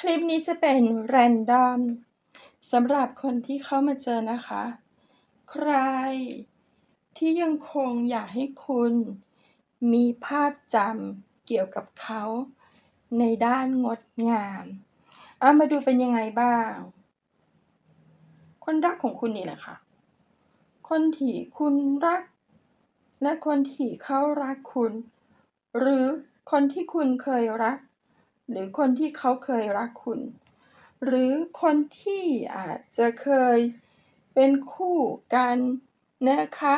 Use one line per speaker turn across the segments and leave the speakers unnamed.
คลิปนี้จะเป็นแรนดอมสำหรับคนที่เข้ามาเจอนะคะ ใครที่ยังคงอยากให้คุณ มีภาพจำเกี่ยวกับเขา ในด้านงดงามเอามาดูเป็นยังไงบ้าง คนรักของคุณนี่แหละค่ะ คนที่คุณรัก และคนที่เขารักคุณ หรือคนที่คุณเคยรัก หรือคนที่เขาเคยรักคุณ หรือคนที่อาจจะเคยเป็นคู่กันนะคะ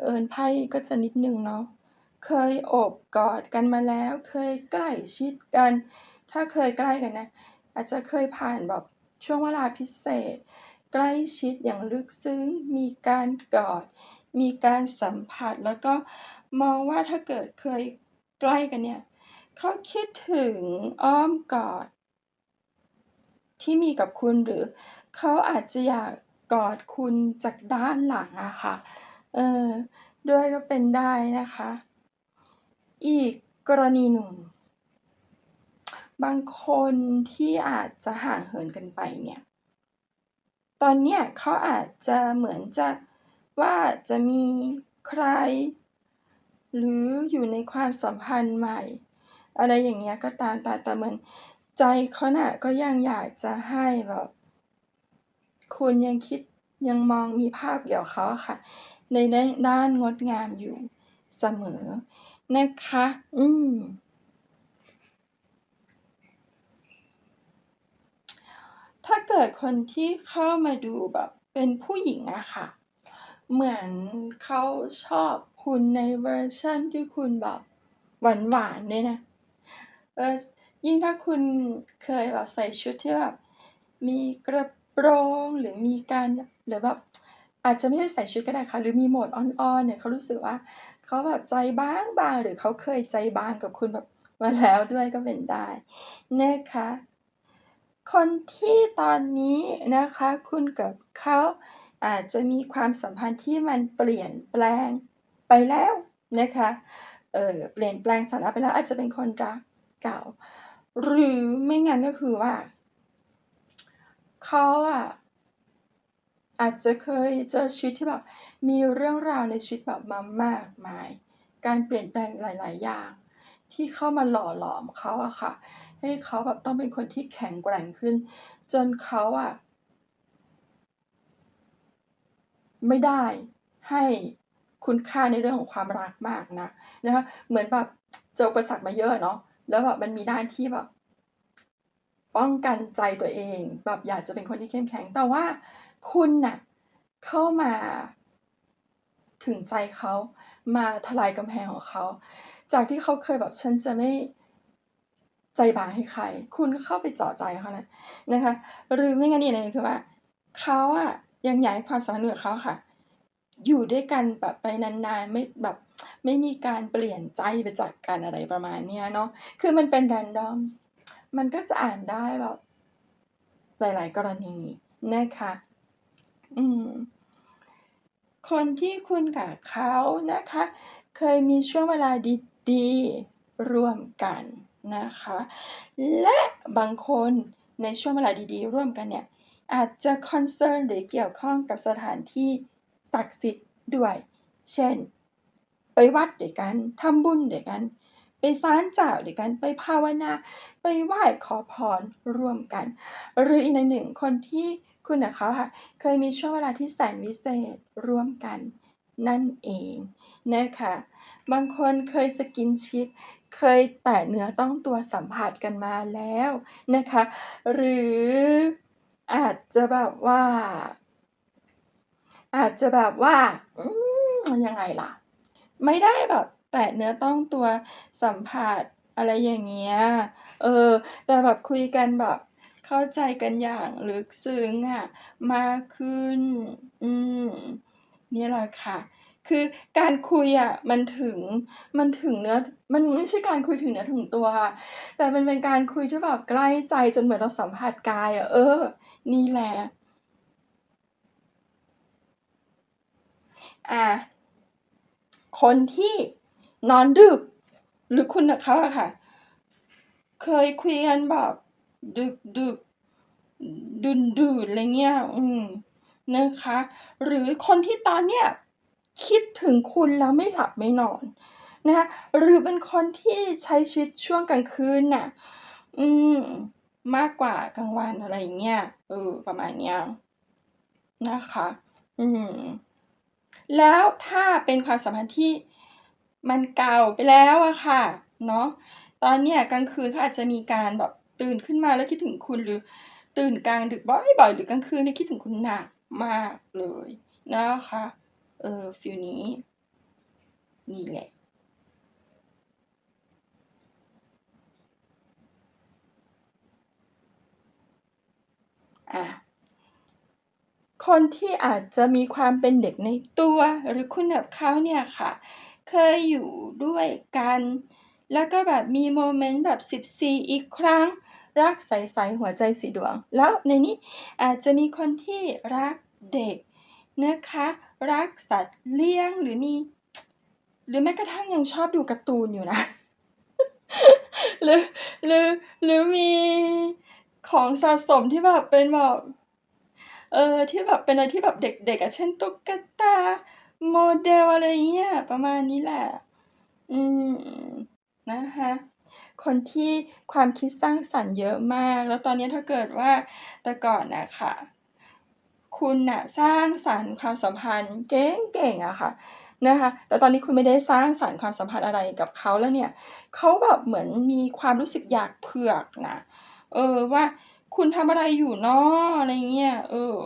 เอิญไพ่ก็จะนิดนึงเนาะเคยโอบกอดกันมาแล้ว เคยใกล้ชิดกัน ถ้าเคยใกล้กันนะ อาจจะเคยผ่านแบบช่วงเวลาพิเศษ ใกล้ชิดอย่างลึกซึ้ง มีการกอด มีการสัมผัส แล้วก็มองว่าถ้าเกิดเคยใกล้กันเนี่ย เขาคิดถึงอ้อมกอด ที่มีกับคุณหรือเขาอาจจะอยากกอดคุณจากด้านหลังอะค่ะ เออ ด้วยก็เป็นได้นะคะ อีกกรณีหนึ่ง บางคนที่อาจจะห่างเหินกันไปเนี่ย ตอนเนี้ยเขาอาจจะเหมือนจะว่าจะมีใคร หรืออยู่ในความสัมพันธ์ใหม่ อะไรอย่างเงี้ยก็ตามแต่แต่เหมือนใจเขาน่ะก็ยังอยากจะให้แบบคุณยังคิดยังมองมีภาพเกี่ยวกับเขาค่ะ ในด้านงดงามอยู่เสมอนะคะ อืมถ้าเกิดคนที่เข้ามาดูแบบเป็นผู้หญิงอะค่ะ เหมือนเขาชอบคุณในเวอร์ชันที่คุณแบบหวานๆด้วยนะ เออยิ่งถ้าคุณเคยแบบใส่ชุดที่แบบมีกระโปรงหรือมีการหรือแบบอาจจะไม่ใช่ใส่ชุดก็ได้ค่ะ หรือมีโหมดอ่อนๆเนี่ยเขารู้สึกว่าเขาแบบใจบางๆหรือเขาเคยใจบางกับคุณแบบมาแล้วด้วยก็เป็นได้นะคะคนที่ตอนนี้นะคะคุณกับเขาอาจจะมีความสัมพันธ์ที่มันเปลี่ยนแปลงไปแล้วนะคะเออเปลี่ยนแปลงสถานะไปแล้วอาจจะเป็นคนรัก เก่า หรือไม่งั้นก็คือว่าเขาอะอาจจะเคยเจอชีวิตที่แบบมีเรื่องราวในชีวิตแบบมามากมาย การเปลี่ยนแปลงหลาย ๆ อย่าง ที่เข้ามาหล่อหลอมเขาอะค่ะ ให้เขาแบบต้องเป็นคนที่แข็งแกร่งขึ้น จนเขาอะไม่ได้ให้คุณค่าในเรื่องของความรักมากนักนะคะเหมือนแบบเจออุปสรรคมาเยอะเนาะ แล้วแบบมันมีด้านที่แบบป้องกันใจตัวเอง แบบอยากจะเป็นคนที่เข้มแข็ง แต่ว่าคุณน่ะเข้ามาถึงใจเขามาทลายกำแพงของเขา จากที่เขาเคยแบบฉันจะไม่ใจบาให้ใคร คุณก็เข้าไปเจาะใจเขานะนะคะ หรือไม่งั้นอีกอย่างหนึ่งคือว่าเขาอะยังอยากให้ความสัมพันธ์กับเขาค่ะ อยู่ด้วยกันแบบไปนานๆ ไม่แบบ ไม่มีการเปลี่ยนใจไปจากกันอะไรประมาณเนี้ยเนาะคือมันเป็นแรนดอมมันก็จะอ่านได้แบบหลาย ๆ กรณีนะคะอืมคนที่คุณกับเขานะคะ เคยมีช่วงเวลาดีๆร่วมกันนะคะ และบางคนในช่วงเวลาดีๆ ร่วมกันเนี่ย อาจจะคอนเซิร์นหรือเกี่ยวข้องกับสถานที่ศักดิ์สิทธิ์ด้วย เช่น วัดด้วยกันทำบุญด้วยกัน ไปศาลเจ้าด้วยกันไปภาวนา ไปไหว้ขอพรร่วมกัน หรืออีกในหนึ่งคนที่คุณกับเขาค่ะเคยมีช่วงเวลาที่แสนวิเศษร่วมกันนั่นเองนะคะบางคนเคย Skinship เคยแตะเนื้อต้องตัวสัมผัสกันมาแล้วนะคะ หรืออาจจะแบบว่า อาจจะแบบว่า ยังไงล่ะ ไม่ได้แบบแตะเนื้อต้องตัวสัมผัสอะไรอย่างเงี้ย เออ แต่แบบคุยกันแบบเข้าใจกันอย่างลึกซึ้งอะมากขึ้น อืม เนี่ยแหละค่ะ คือการคุยอะมันถึง มันถึงเนื้อ มันไม่ใช่การคุยถึงเนื้อถึงตัวค่ะแต่มันเป็นการคุยที่แบบใกล้ใจจนเหมือนเราสัมผัสกายอะเออ นี่แหละอา คนที่นอนดึก หรือคุณกับเขาอะค่ะ เคยคุยกันแบบดึกดึกดื่นดื่นอะไรเงี้ย อืมนะคะ หรือคนที่ตอนเนี้ยคิดถึงคุณแล้วไม่หลับไม่นอนนะคะหรือเป็นคนที่ใช้ชีวิตช่วงกลางคืนน่ะ อืม มากกว่ากลางวันอะไรเงี้ย เออ ประมาณเนี้ยนะคะ อืม แล้วถ้าเป็นความสัมพันธ์ที่มันเก่าไปแล้วอะค่ะเนาะตอนเนี้ยกลางคืนเขาอาจจะมีการแบบตื่นขึ้นมาแล้วคิดถึงคุณหรือตื่นกลางดึกบ่อยๆหรือกลางคืนนี่คิดถึงคุณหนักมากเลยนะคะเออฟิลนี้นี่แหละอะ คนที่อาจจะมีความเป็นเด็กในตัว หรือคุณกับเขาเนี่ยค่ะ เคยอยู่ด้วยกัน แล้วก็แบบมีโมเมนต์แบบ 14 อีกครั้ง รักใสๆหัวใจสีดวง แล้วในนี้อาจจะมีคนที่รักเด็กนะคะ รักสัตว์เลี้ยงหรือมี หรือแม้กระทั่งยังชอบดูการ์ตูนอยู่นะ หรือหรือหรือมีของสะสมที่แบบเป็นแบบ เออที่แบบเป็นอะไรที่แบบเด็กๆอะเช่นตุ๊กตาโมเดลอะไรเงี้ยประมาณนี้แหละ อืมนะคะคนที่ความคิดสร้างสรรค์เยอะมาก แล้วตอนนี้ถ้าเกิดว่าแต่ก่อนนะคะคุณน่ะสร้างสรรค์ความสัมพันธ์เก่งๆอะค่ะนะคะ แต่ตอนนี้คุณไม่ได้สร้างสรรค์ความสัมพันธ์อะไรกับเขาแล้วเนี่ยเขาแบบเหมือนมีความรู้สึกอยากเผือกนะเออว่า คุณทำอะไรอยู่เนาะอะไรเงี้ย เออ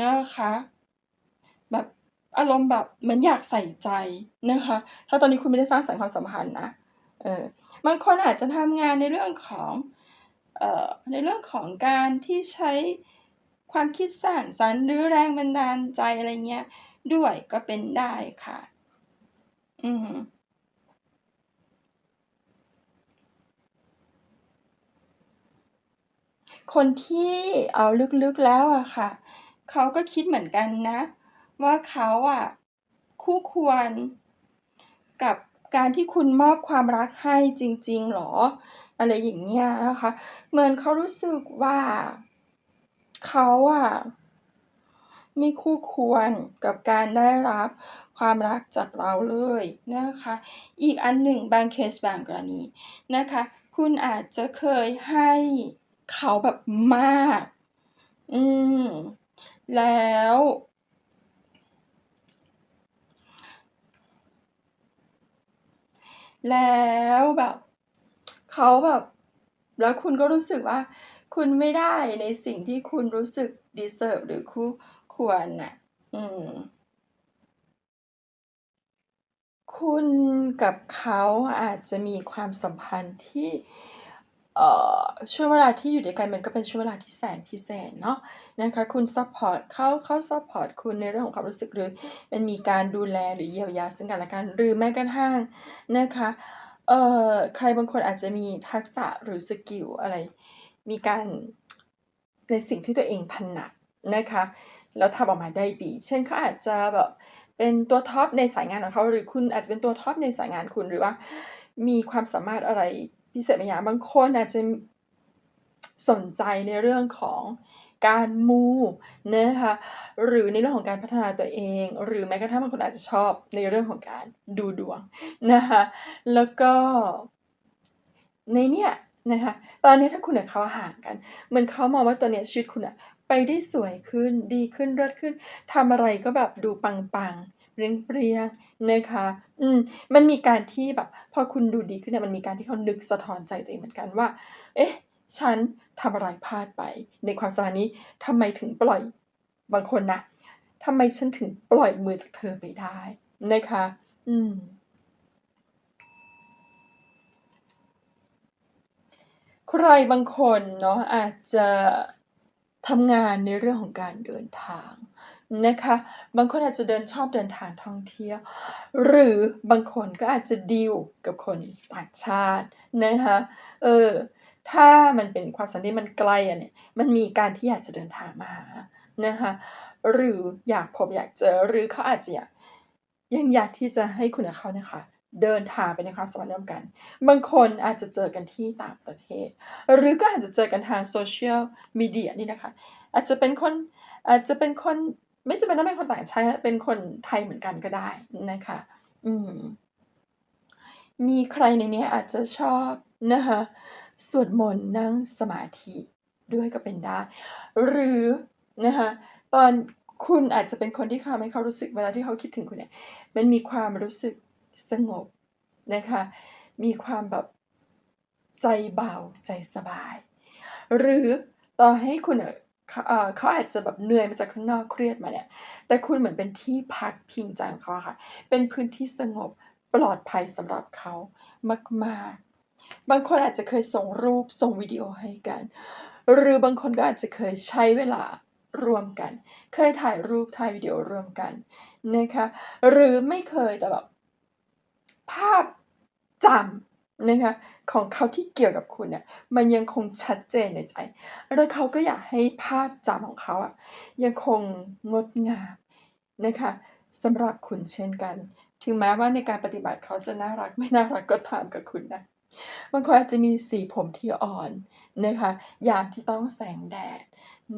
นะคะ แบบอารมณ์แบบเหมือนอยากใส่ใจนะคะ ถ้าตอนนี้คุณไม่ได้สร้างสรรค์ความสัมพันธ์นะ เออ บางคนอาจจะทำงานในเรื่องของ เอ่อ ในเรื่องของการที่ใช้ความคิดสร้างสรรค์หรือแรงบันดาลใจอะไรเงี้ย ด้วยก็เป็นได้ค่ะ อืม คนที่เอาลึกๆแล้วอะค่ะ เขาก็คิดเหมือนกันนะ ว่าเขาอะคู่ควรกับการที่คุณมอบความรักให้จริง ๆหรอ อะไรอย่างเงี้ยนะคะเหมือนเขารู้สึกว่าเขาอะไม่คู่ควรกับการได้รับความรักจากเราเลยนะคะ อีกอันหนึ่งบางเคสบางกรณีนะคะ คุณอาจจะเคยให้ เขาแบบมาก อืม แล้ว แล้วแบบเขาแบบ แล้วคุณก็รู้สึกว่า คุณไม่ได้ในสิ่งที่คุณรู้สึก deserve หรือคู่ควรน่ะ อืม คุณกับเขาอาจจะมีความสัมพันธ์ที่ ช่วงเวลาที่อยู่ด้วยกันมันก็เป็นช่วงเวลาที่แสนพิเศษเนาะนะคะคุณซัปพอร์ตเขาเขาซัปพอร์ตคุณในเรื่องของความรู้สึกหรือมันมีการดูแลหรือเยียวยาซึ่งกันและกันหรือแม้กระทั่งนะคะเอ่อใครบางคนอาจจะมีทักษะหรือสกิลอะไร มีการในสิ่งที่ตัวเองถนัดนะคะแล้วทำออกมาได้ดี เช่นเขาอาจจะแบบเป็นตัวท็อปในสายงานของเขาหรือคุณอาจจะเป็นตัวท็อปในสายงานคุณหรือว่ามีความสามารถอะไร พิเศษบางอย่างบางคนอาจจะสนใจในเรื่องของการมูนะคะหรือในเรื่องของการพัฒนาตัวเอง หรือแม้กระทั่งบางคนอาจจะชอบในเรื่องของการดูดวงนะคะแล้วก็ในเนี่ยนะคะตอนนี้ถ้าคุณกับเขาห่างกันเหมือนเขามองว่าตอนเนี้ยชีวิตคุณน่ะไปได้สวยขึ้นดีขึ้นเลิศขึ้นทำอะไรก็แบบดูปัง ๆเปรี้ยงๆนะคะ อืมมันมีการที่แบบพอคุณดูดีขึ้นเนี่ยมันมีการที่เขานึกสะท้อนใจตัวเองเหมือนกันว่า เอ๊ะ ฉันทำอะไรพลาดไป ในความสัมพันธ์นี้ทำไมถึงปล่อยบางคนนะทำไมฉันถึงปล่อยมือจากเธอไปได้นะคะ อืมใครบางคนเนาะอาจจะทำงานในเรื่องของการเดินทาง นะคะ บางคนอาจจะเดินชอบเดินทางท่องเที่ยว หรือบางคนก็อาจจะดีลกับคนต่างชาตินะคะเออถ้ามันเป็นความสัมพันธ์ที่มันไกลอะเนี่ยมันมีการที่อยากจะเดินทางมาหานะคะหรืออยากพบอยากเจอหรือเขาอาจจะอยากยังอยากที่จะให้คุณกับเขาเนี่ยค่ะเดินทางไปในความสัมพันธ์ร่วมกัน บางคนอาจจะเจอกันที่ต่างประเทศ หรือก็อาจจะเจอกันทางโซเชียลมีเดียนี่นะคะ อาจจะเป็นคนอาจจะเป็นคน ไม่จำเป็นต้องเป็นคนต่างชาตินะเป็นคนไทยเหมือนกันก็ได้นะคะ อืม มีใครในนี้อาจจะชอบนะคะสวดมนต์นั่งสมาธิด้วยก็เป็นได้ หรือนะคะตอนคุณอาจจะเป็นคนที่ทำให้เขารู้สึกเวลาที่เขาคิดถึงคุณเนี่ยมันมีความรู้สึกสงบนะคะ มีความแบบใจเบาใจสบาย หรือต่อให้คุณ เขาอาจจะแบบเหนื่อยมาจากข้างนอกเครียดมาเนี่ย แต่คุณเหมือนเป็นที่พักพิงใจของเขาค่ะ เป็นพื้นที่สงบปลอดภัยสำหรับเขามากๆ บางคนอาจจะเคยส่งรูปส่งวิดีโอให้กัน หรือบางคนก็อาจจะเคยใช้เวลารวมกัน เคยถ่ายรูปถ่ายวิดีโอรวมกันนะคะ หรือไม่เคยแต่แบบภาพจำ นะคะของเขาที่เกี่ยวกับคุณเนี่ยมันยังคงชัดเจนในใจ แล้วเขาก็อยากให้ภาพจำของเขาอะยังคงงดงามนะคะสำหรับคุณเช่นกัน ถึงแม้ว่าในการปฏิบัติเขาจะน่ารักไม่น่ารักก็ตามกับคุณนะบางคนอาจจะมีสีผมที่อ่อนนะคะยามที่ต้องแสงแดด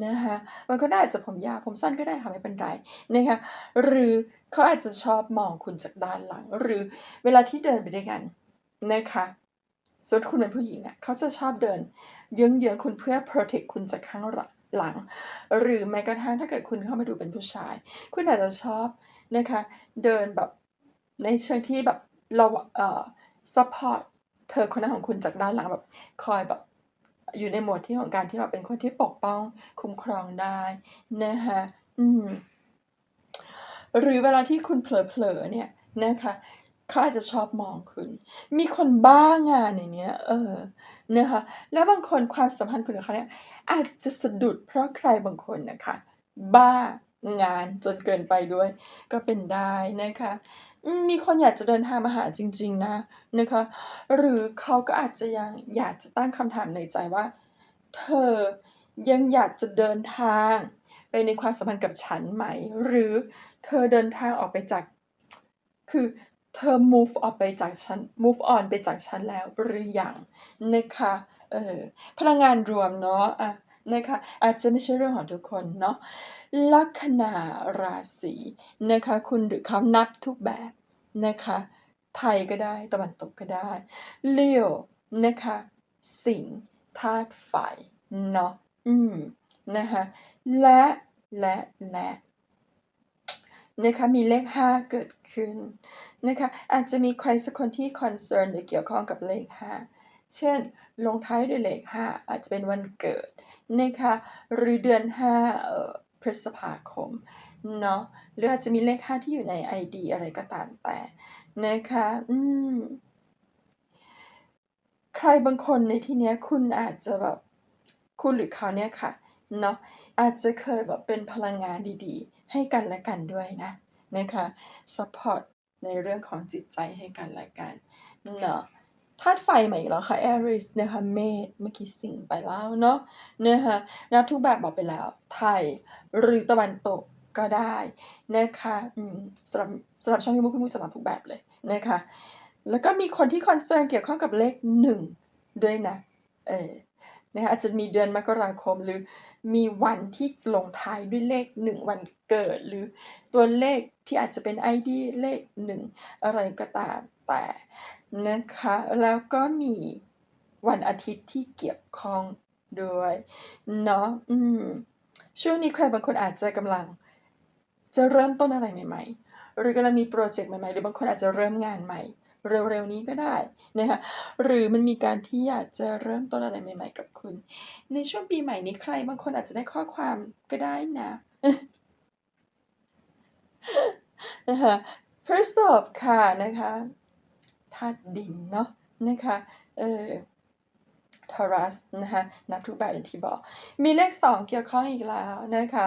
นะคะบางคนอาจจะผมยาวผมสั้นก็ได้ค่ะไม่เป็นไรนะคะหรือเขาอาจจะชอบมองคุณจากด้านหลัง หรือเวลาที่เดินไปด้วยกัน นะคะสมมติคุณเป็นผู้หญิงอะเขาจะชอบเดิน เยื้องๆคุณเพื่อ protect คุณจากข้างหลัง หรือแม้กระทั่งถ้าเกิดคุณเข้ามาดูเป็นผู้ชาย คุณอาจจะชอบนะคะเดินแบบในเชิงที่แบบเราเอ่อ support เธอคนนั้นของคุณจากด้านหลังแบบคอยแบบอยู่ในโหมดที่ของการที่แบบเป็นคนที่ปกป้องคุ้มครองได้นะคะอืมหรือเวลาที่คุณเผลอๆเนี่ยนะคะ เขาอาจจะชอบมองคุณ มีคนบ้างานในเนี้ย เออ นะคะ แล้วบางคนความสัมพันธ์คุณกับเขาเนี่ยอาจจะสะดุดเพราะใครบางคนนะคะ บ้างานจนเกินไปด้วย ก็เป็นได้นะคะมมีคนอยากจะเดินทางมาหาจริง ๆ นะนะคะ หรือเขาก็อาจจะยังอยากจะตั้งคำถามในใจว่า เธอยังอยากจะเดินทางไปในความสัมพันธ์กับฉันไหม หรือเธอเดินทางออกไปจาก คือ เธอ move ออกไปจากฉัน move on ไปจากฉันแล้วหรือยังนะคะเออพลังงานรวมเนาะอะนะคะอาจจะไม่ใช่เรื่องของทุกคนเนาะลัคนาราศีนะคะคุณหรือเขานับทุกแบบนะคะไทยก็ได้ตะวันตกก็ได้เลี้ยวนะคะสิงธาตุไฟเนาะอืมนะคะและและและ นะคะมีเลข 5 เกิดขึ้นนะคะอาจจะมีใครสักคนที่ concern หรือเกี่ยวข้องกับเลข 5 เช่น ลงท้ายด้วยเลข 5 อาจจะเป็นวันเกิดนะคะหรือเดือน5เอ่อพฤษภาคมเนาะหรืออาจจะมีเลข 5 ที่อยู่ใน ID อะไรก็ตามแต่นะคะอืมใครบางคนในที่เนี้ยคุณอาจจะแบบคุณหรือเขาเนี่ยค่ะเนาะ อาจจะเคยแบบเป็นพลังงานดีๆ ให้กันและกันด้วยนะนะคะ support ในเรื่องของจิตใจให้กันและกันเนาะธาตุไฟใหม่อีกแล้วค่ะ Aries นะคะเมษเมื่อกี้สิงไปแล้วเนาะนะคะนับทุกแบบบอกไปแล้ว ไทยหรือตะวันตกก็ได้นะคะสำหรับสำหรับช่องยูมูพี่มูสำหรับทุกแบบเลยนะคะแล้วก็มีคนที่คอนเซิร์นเกี่ยวข้องกับเลขหนึ่งด้วยนะเออ นะคะอาจจะมีเดือนมกราคมหรือมีวันที่ลงท้ายด้วยเลขหนึ่งวันเกิด หรือตัวเลขที่อาจจะเป็น ID เลขหนึ่งอะไรก็ตามแต่นะคะแล้วก็มีวันอาทิตย์ที่เกี่ยวข้องด้วยเนาะอืมช่วงนี้ใครบางคนอาจจะกำลัง จะเริ่มต้นอะไรใหม่ ๆ หรือกำลังมีโปรเจกต์ใหม่ๆ หรือบางคนอาจจะเริ่มงานใหม่ เร็วๆนี้ก็ได้นะคะหรือมันมีการที่อยากจะเริ่มต้นอะไรใหม่ ๆ กับคุณ ในช่วงปีใหม่นี้ใครบางคนอาจจะได้ข้อความก็ได้นะนะคะพฤษภค่ะนะคะธาตุดินเนาะนะคะเออทอรัสนะคะนับทุกแบบอย่างที่บอก มีเลข 2 เกี่ยวข้องอีกแล้วนะคะ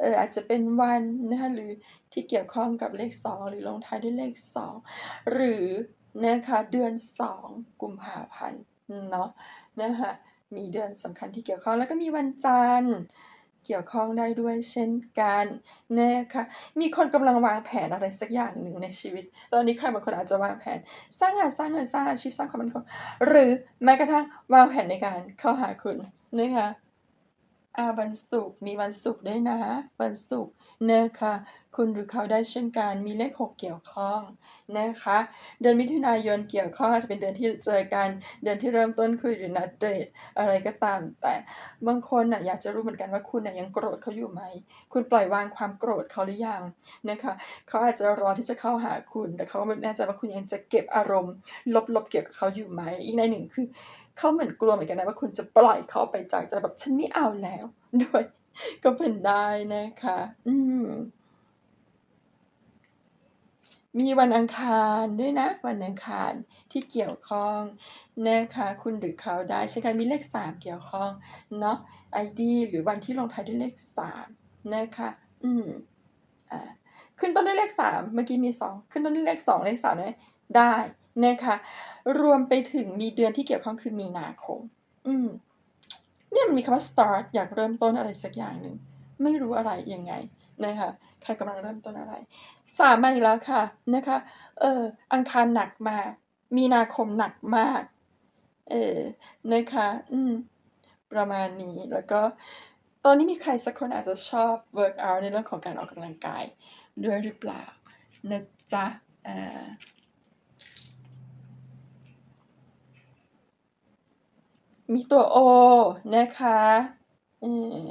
เอออาจจะเป็นวันนะคะหรือที่เกี่ยวข้องกับเลข 2 หรือลงท้ายด้วยเลข 2 หรือ นะคะเดือน 2 กุมภาพันธ์เนาะนะคะมีเดือนสำคัญที่เกี่ยวข้องแล้วก็มีวันจันทร์เกี่ยวข้องได้ด้วยเช่นกันนะคะมีคนกำลังวางแผนอะไรสักอย่างหนึ่งในชีวิต ตอนนี้ใครบางคนอาจจะวางแผน สร้างงานสร้างเงินสร้างอาชีพสร้างความมั่นคงหรือแม้กระทั่งวางแผนในการเข้าหาคุณนะคะ อาวันศุกร์มีวันศุกร์ด้วยนะ วันศุกร์เนะคะ คุณหรือเขาได้เช่นกัน มีเลขหกเกี่ยวข้องนะคะ เดือนมิถุนายนเกี่ยวข้องอาจจะเป็นเดือนที่เจอกัน เดือนที่เริ่มต้นคุยหรือนัดเดทอะไรก็ตาม แต่บางคนน่ะอยากจะรู้เหมือนกันว่าคุณน่ะยังโกรธเขาอยู่ไหม คุณปล่อยวางความโกรธเขาหรือยังนะคะ เขาอาจจะรอที่จะเข้าหาคุณ แต่เขาก็ไม่แน่ใจว่าคุณยังจะเก็บอารมณ์ ลบๆเกี่ยวกับเขาอยู่ไหม อีกในหนึ่งคือ เขาเหมือนกลัวเหมือนกันนะว่าคุณจะปล่อยเขาไปจากใจแบบฉันไม่เอาแล้วด้วย ก็เป็นได้นะคะ อืม มีวันอังคารด้วยนะ วันอังคารที่เกี่ยวข้องนะคะ คุณหรือเขาได้ใช่กันมีเลข3เกี่ยวข้องเนาะ ID หรือวันที่ลงท้ายด้วยเลข3นะคะ อืมอ่าขึ้นต้นด้วยเลข3เมื่อกี้มี2ขึ้นต้นด้วยเลข2เลข3เนี่ยได้ นะคะ รวมไปถึงมีเดือนที่เกี่ยวข้องคือมีนาคม อืมเนี่ยมันมีคำว่า start อยากเริ่มต้นอะไรสักอย่างหนึ่ง ไม่รู้อะไรยังไงนะคะใครกำลังเริ่มต้นอะไรสามมาอีกแล้วค่ะนะคะเอออังคารหนักมาก มีนาคมหนักมาก เออนะคะอืมประมาณนี้แล้วก็ตอนนี้มีใครสักคนอาจจะชอบ work out ในเรื่องของการออกกำลังกายด้วยหรือเปล่านะจ๊ะอ่า มีตัว O นะคะเออ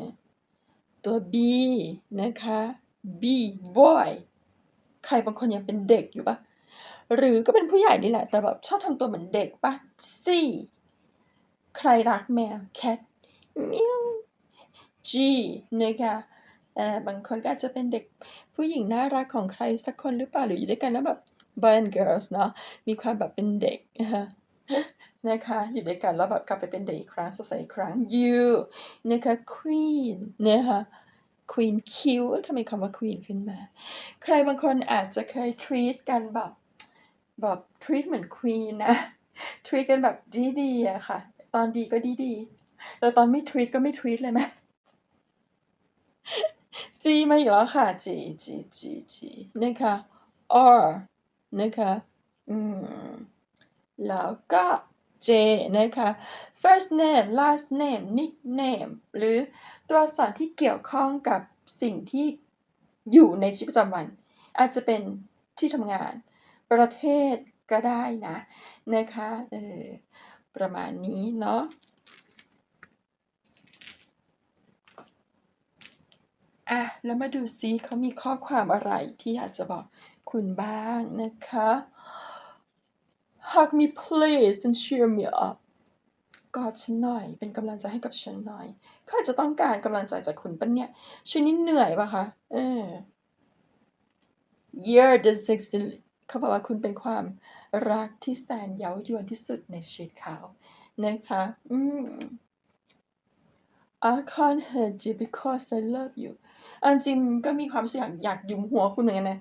ตัว B นะคะ B boy ใครบางคนยังเป็นเด็กอยู่ปะหรือก็เป็นผู้ใหญ่นี่แหละ แต่แบบชอบทำตัวเหมือนเด็กปะ C ใครรักแมว cat มียว G นะคะเอ่อบางคนก็อาจจะเป็นเด็กผู้หญิงน่ารักของใครสักคนหรือเปล่าหรืออยู่ด้วยกันแล้วแบบ boy and girls เนาะมีความแบบเป็นเด็ก นะคะอยู่ด้วยกันแล้วแบบกลับไปเป็นเด็กอีกครั้งสดใสอีกครั้ง U นะคะ Queen นะคะ Queen Q ทำไมคำว่า Queen ขึ้นมา ใครบางคนอาจจะเคย treat กันแบบแบบ treat เหมือน Queen นะ treat กันแบบดีๆอะค่ะ ตอนดีก็ดีๆแต่ตอนไม่ treat ก็ไม่ treat เลยไหม G มาอีกแล้วค่ะ G G G G นะคะ R นะคะ อืม แล้วก็ J นะคะ first name last name nickname หรือตัวอักษรที่เกี่ยวข้องกับสิ่งที่อยู่ในชีวิตประจำวัน อาจจะเป็นที่ทำงาน ประเทศก็ได้นะนะคะเออประมาณนี้เนาะอะ แล้วมาดูซิเขามีข้อความอะไรที่อยากจะบอกคุณบ้างนะคะ Hug me please and cheer me up กอดฉันหน่อยเป็นกำลังใจให้กับฉันหน่อยเขาอาจะต้องการกำลังใจจากคุณปะเนี่ยช่วงนี้เหนื่อยปะคะเออ You're the sexy เขาบอกว่าคุณเป็นความรักที่แสนเย้ายวนที่สุดในชีวิตเขานะคะอืม I can't hurt you because I love you เอาจริงก็มีความรู้สึกอยากอยากยุมหัวคุณเหมือนกันนะ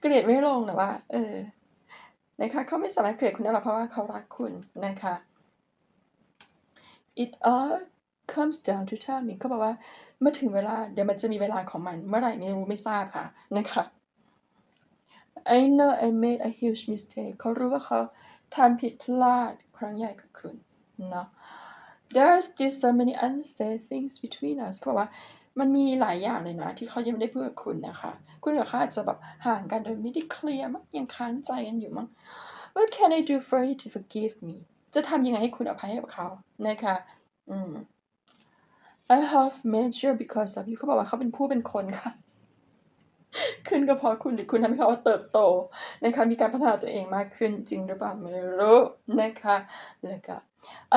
เกลียดไม่ลงนะว่า เออ นะคะเขาไม่สามารถเกลียดคุณได้หรอกเพราะว่าเขารักคุณนะคะ it all comes down to timing เขาบอกว่าเมื่อถึงเวลาเดี๋ยวมันจะมีเวลาของมัน เมื่อไหร่ไม่รู้ไม่ทราบค่ะนะคะ I know I made a huge mistake เขารู้ว่าเขาทำผิดพลาดครั้งใหญ่กับคุณเนาะ There are still so many unsaid things between us เขาบอกว่า มันมีหลายอย่างเลยนะ ที่เขายังไม่ได้พูดกับคุณนะคะ คุณกับเขาอาจจะแบบห่างกันโดยไม่ได้เคลียร์มั้งยังค้างใจกันอยู่มั้ง What can I do for you to forgive me จะทำยังไงให้คุณอภัยให้กับเขานะคะ อืม I have made sure because of you เขาบอกว่าเขาเป็นผู้เป็นคนค่ะ ขึ้นก็เพราะคุณหรือคุณทำให้เขาเติบโตนะคะ มีการพัฒนาตัวเองมากขึ้นจริงหรือเปล่าไม่รู้นะคะ แล้วก็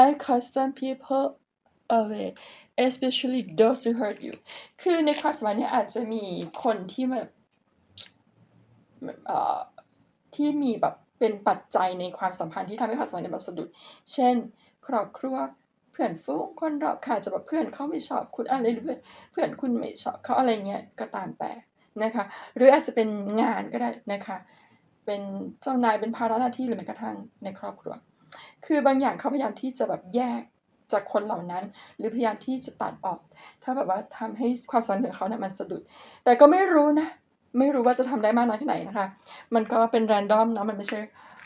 I cut some people away especially those who hurt you คือในความสัมพันธ์นี้อาจจะมีคนที่แบบที่มีแบบเป็นปัจจัยในความสัมพันธ์ที่ทำให้ความสัมพันธ์เนี่ยมันสะดุด เช่น ครอบครัวเพื่อนฝูงคนรอบข้างจะแบบเพื่อนเขาไม่ชอบคุณอะไรหรือเพื่อนเพื่อนคุณไม่ชอบเขาอะไรเงี้ยก็ตามแต่นะคะ หรืออาจจะเป็นงานก็ได้นะคะ เป็นเจ้านายเป็นภาระหน้าที่หรือแม้กระทั่งในครอบครัว คือบางอย่างเขาพยายามที่จะแบบแยก จากคนเหล่านั้น หรือพยายามที่จะตัดออก ถ้าแบบว่าทำให้ความสัมพันธ์ของเขาเนี่ยมันสะดุด แต่ก็ไม่รู้นะ ไม่รู้ว่าจะทำได้มากน้อยแค่ไหนนะคะ มันก็เป็นแรนดอมเนาะมันไม่ใช่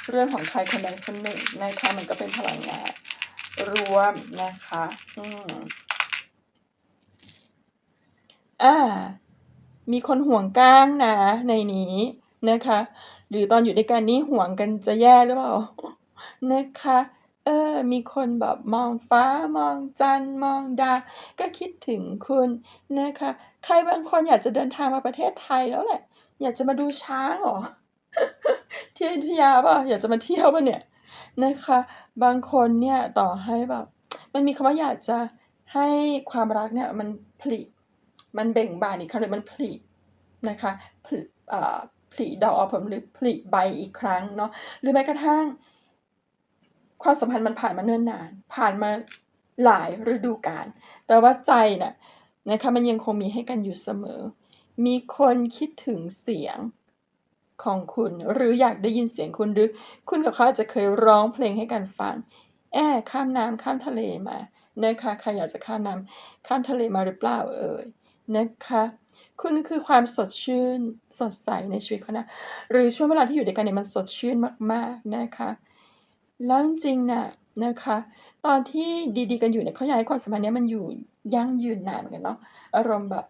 เรื่องของใครคนใดคนหนึ่งนะคะมันก็เป็นพลังงานรวมนะคะ อืมอ่า มีคนห่วงก้างนะ ในนี้นะคะ หรือตอนอยู่ด้วยกันนี่ห่วงกันจะแย่หรือเปล่านะคะ เออ มีคนแบบมองฟ้า มองจันทร์ มองดาว ก็คิดถึงคุณนะคะ ใครบางคนอยากจะเดินทางมาประเทศไทยแล้วแหละ อยากจะมาดูช้างเหรอ ที่อยุธยาเปล่าอยากจะมาเที่ยวเปล่าเนี่ยนะคะ บางคนเนี่ยต่อให้แบบ มันมีคำว่าอยากจะให้ความรักเนี่ยมันผลิ มันเบ่งบานอีกครั้งหนึ่งมันผลินะคะผลิอ่าผลิดอกออกผลหรือผลิใบอีกครั้งเนาะ หรือแม้กระทั่ง ความสัมพันธ์มันผ่านมาเนิ่นนาน ผ่านมาหลายฤดูกาลแต่ว่าใจน่ะนะคะมันยังคงมีให้กันอยู่เสมอ มีคนคิดถึงเสียงของคุณ หรืออยากได้ยินเสียงคุณหรือคุณกับเขาจจะเคยร้องเพลงให้กันฟัง แอ้ข้ามน้ำข้ามทะเลมานะคะใครอยากจะข้ามน้ำข้ามทะเลมาหรือเปล่าเอ่ยนะคะคุณคือความสดชื่นสดใสในชีวิตเขานะหรือช่วงเวลาที่อยู่ด้วยกันเนี่ยมันสดชื่นมากๆนะคะ แล้วจริงๆน่ะนะคะ ตอนที่ดีๆกันอยู่เนี่ยเขาอยากให้ความสัมพันธ์เนี้ยมันอยู่ยั่งยืนนานกันเนาะอารมณ์แบบ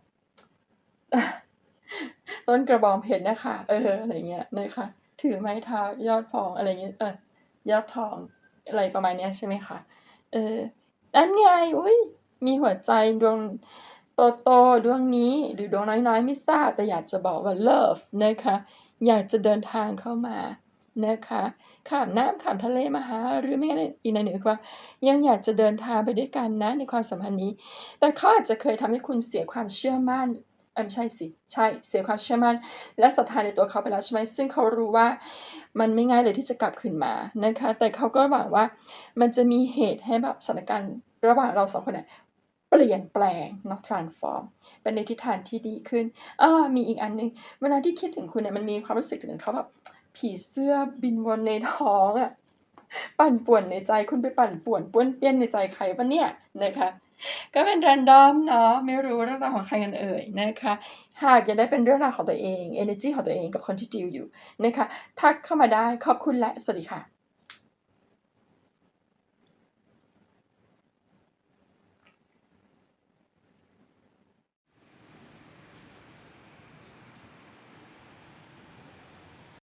ต้นกระบองเพชรน่ะค่ะเอออะไรเงี้ยนะคะถือไม้เท้ายอดทองอะไรเงี้ยเออยอดทองอะไรประมาณเนี้ยใช่ไหมคะเออนั่นไงอุ๊ยมีหัวใจดวงโตๆดวงนี้หรือดวงน้อยๆไม่ทราบแต่อยากจะบอกว่าเลิฟนะคะ อยากจะเดินทางเข้ามา นะคะข้ามน้ำข้ามทะเลมาหา หรือไม่งั้นอีกในหนึ่งคือว่า ยังอยากจะเดินทางไปด้วยกันนะในความสัมพันธ์นี้ แต่เขาอาจจะเคยทำให้คุณเสียความเชื่อมั่นออไม่ใช่สิ ใช่ เสียความเชื่อมั่น และศรัทธาในตัวเขาไปแล้วใช่ไหม ซึ่งเขารู้ว่ามันไม่ง่ายเลยที่จะกลับคืนมานะคะ แต่เขาก็หวังว่ามันจะมีเหตุให้แบบสถานการณ์ระหว่างเรา2คนเนี่ยเปลี่ยนแปลงเนาะ transform ไปในทิศทางที่ดีขึ้นอ้อมีอีกอันหนึ่งเวลาที่คิดถึงคุณเนี่ยมันมีความรู้สึกถึงเขาแบบ ผีเสื้อบินวนในท้องอะปั่นป่วนในใจคุณไปปั่นป่วนป้วนเปี้ยนในใจใครปะเนี่ยนะคะก็เป็นแรนดอมเนาะไม่รู้เรื่องราวของใครกันเอ่ยนะคะ หากอยากได้เป็นเรื่องราวของตัวเองเอเนจีของตัวเองกับคนที่ดีลอยู่นะคะ ทักเข้ามาได้ขอบคุณและสวัสดีค่ะ